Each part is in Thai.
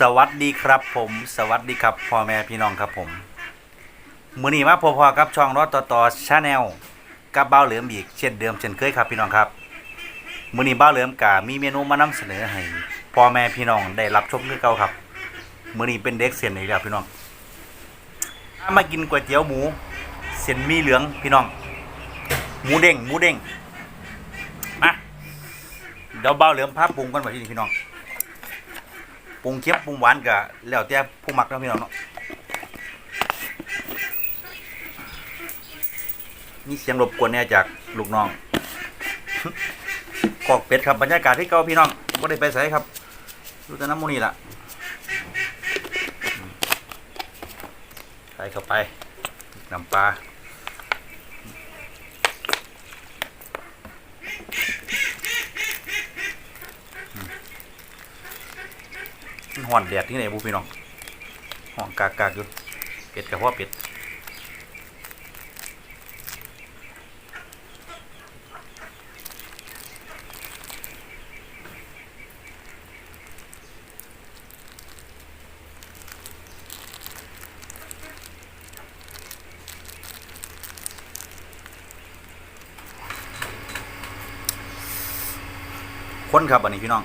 สวัสดีครับผม สวัสดีครับพ่อแม่พี่น้องครับผมมื้อนี้มาพบๆกับช่องรถต่อต่อชาแนลกับเบ้าเหลือมอีกเช่นเดิมเช่นเคยครับพี่น้องครับมื้อนี้บ้าเหลือมกามีเมนูมานำเสนอให้พ่อแม่พี่น้องได้รับชมคือเก่าครับมื้อนี้เป็นเด็กเสียนอีกแล้วพี่น้องมากินก๋วยเตี๋ยวหมู เส้นมีเหลืองพี่น้อง หมูเด้งหมูเด้งมาเดี๋ยวเบ้าเหลือมพาปรุงกันมาที่นี่พี่น้อง ปรุงเค็มปรุงหวานก็แล้วแต่ผู้มักเนาะพี่น้องเนาะนี่เสียงรบกวนเนี่ยจากลูกน้องกอกเป็ดครับบรรยากาศที่เก่าพี่น้องบ่ได้ไปไสครับอยู่แต่น้ำมูนี่ล่ะใส่เข้าไปน้ำปลา ห่อนแดดที่ไหนบุพี่น้องห่อนกากากๆอยู่เป็ดกับพ่อเป็ดคนครับอันนี้พี่น้อง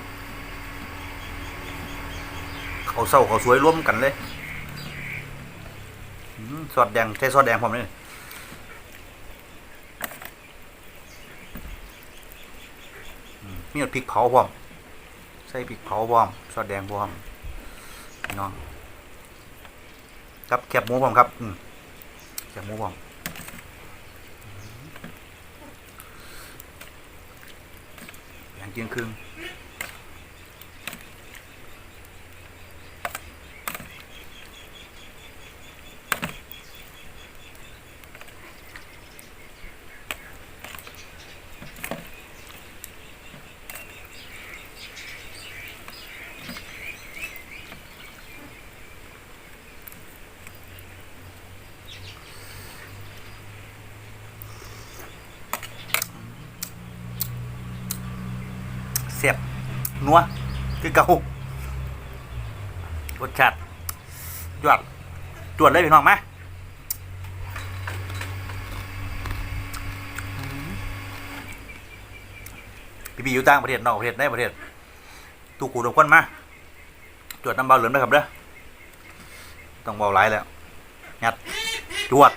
เขาเศร้าเขาสวยร่วมกันเลยอืมซอสแดงใช้ซอสแดงผมนี่มมีพริกเผาพร้อมใส่พริกเผาพร้อมซอสแดงพร้อมน้องครับแคบหมูพร้อมครับอืมแคบหมูพร้อมอย่างเที่ยงครึ่ง เสียบ นัวคือเก่ารสชาติยอดจวดเลยพี่น้องมาพี่บีอยู่ต่างประเทศนอกประเทศในประเทศทุกขู่ทุกคนมาจวดน้ำเบาเหลืองนะครับเด้อต้องเบาหลายแล้วงัดจวด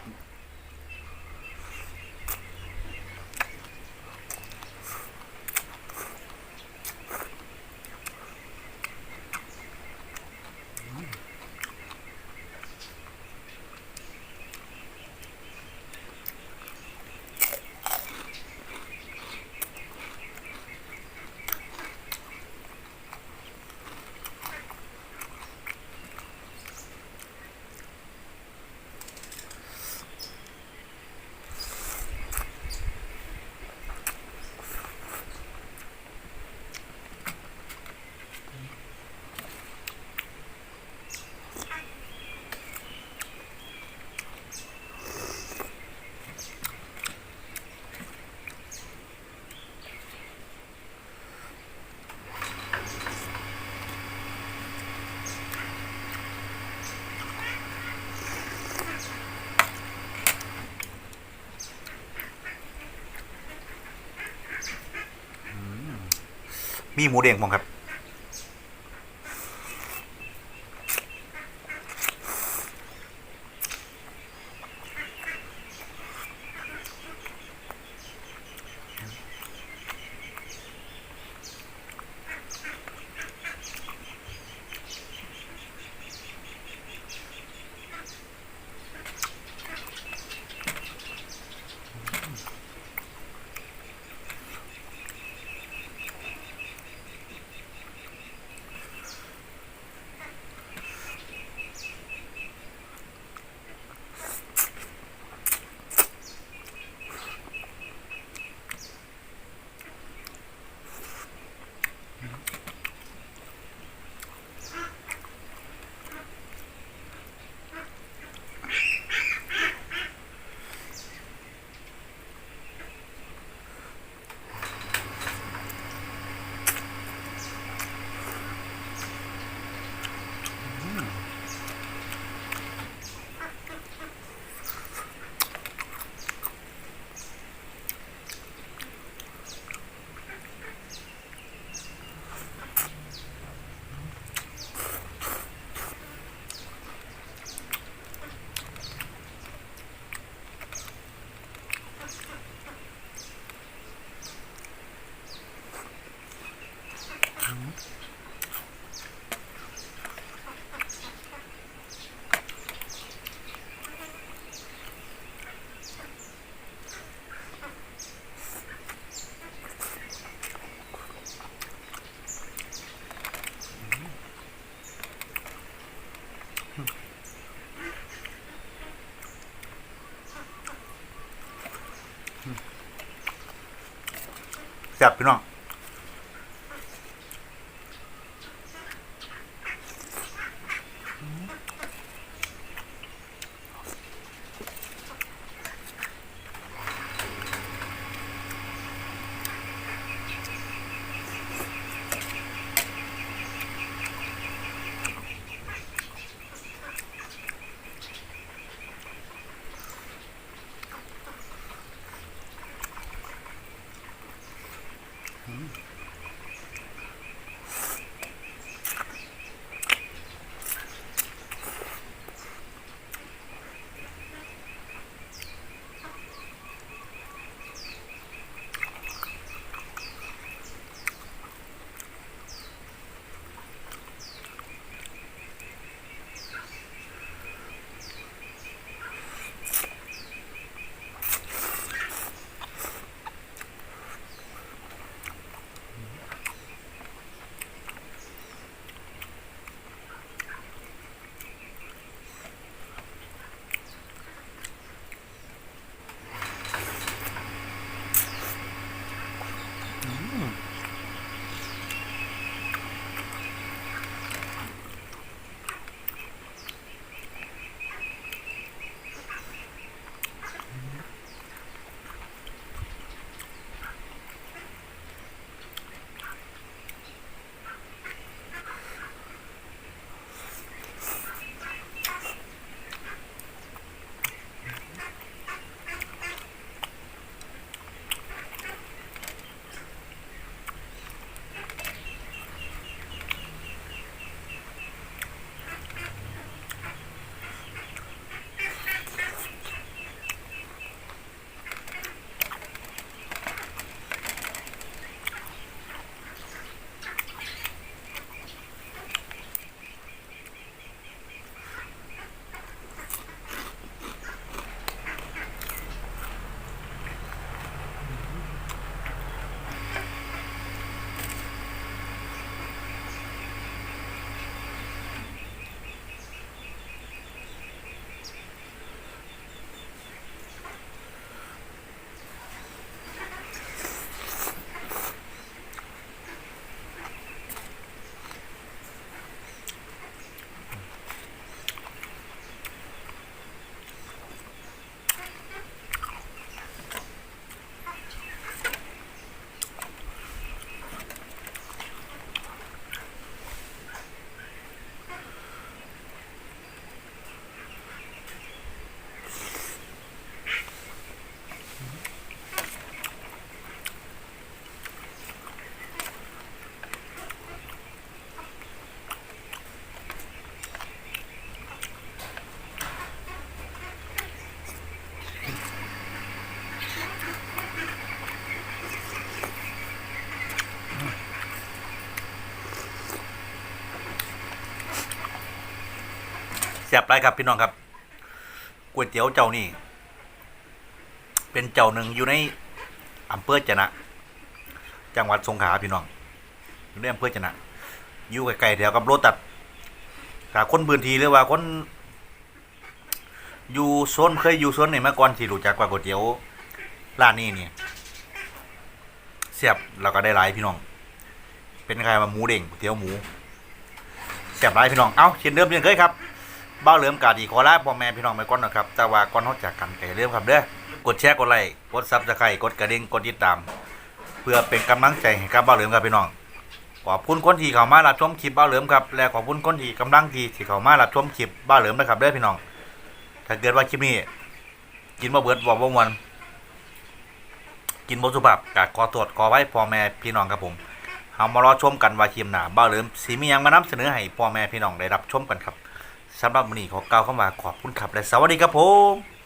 มีหมูแด้งครับ ซ่บพี่น้อง แซ่บไรครับพี่น้องครับก๋วยเตี๋ยวเจ้านี่ เป็นเจ้าหนึ่งอยู่ในอำเภอจะนะ จังหวัดสงขลาพี่น้องอยู่ในอำเภอจะนะอยู่ใกลๆแถวกับโรตัดกับคนพื้นที่หรือว่าคน อยู่โซนเคยอยู่โซนไหนมาก่อนที่รู้จักว่าก๋วยเตี๋ยวร้านนี้นี่เสียบเราก็ได้หลายพี่น้อง เป็นใครมาหมูเด้งก๋วยเตี๋ยวหมูเสียบหลายพี่น้องเอ้าเช่นเดิมเช่นเคยครับ บ้าเหลือมกาดีขอลาพ่อแม่พี่น้องไปก่อนนะครับ แต่ว่าก่อนเขาจากกันไปเริ่มครับเด้อกดแชร์กดไลค์กดซับสไครต์กดกระดิ่งกดติดตาม เพื่อเป็นกำลังใจให้กับบ้าเหลือมครับพี่น้องขอบคุณคนที่เข้ามารับชมคลิปบ้าเหลือมครับและขอบคุณคนที่กำลังที่ที่เข้ามารับชมคลิปบ้าเหลือมนะครับเด้อพี่น้อง ถ้าเกิดว่าคลิปนี้ กินบ่เบิดบอกบ่มวนกินบ่สุภาพกขอตรวจขอไว้พ่อแม่พี่น้องครับผมเฮามารอชมกันว่าคลิปหน้าบ้าเหลือมสิมีหยังมานำเสนอให้พ่อแม่พี่น้องได้รับชมกันครับ สำหรับวันนี้ขอกล่าวคำว่าขอบคุณครับและสวัสดีครับผม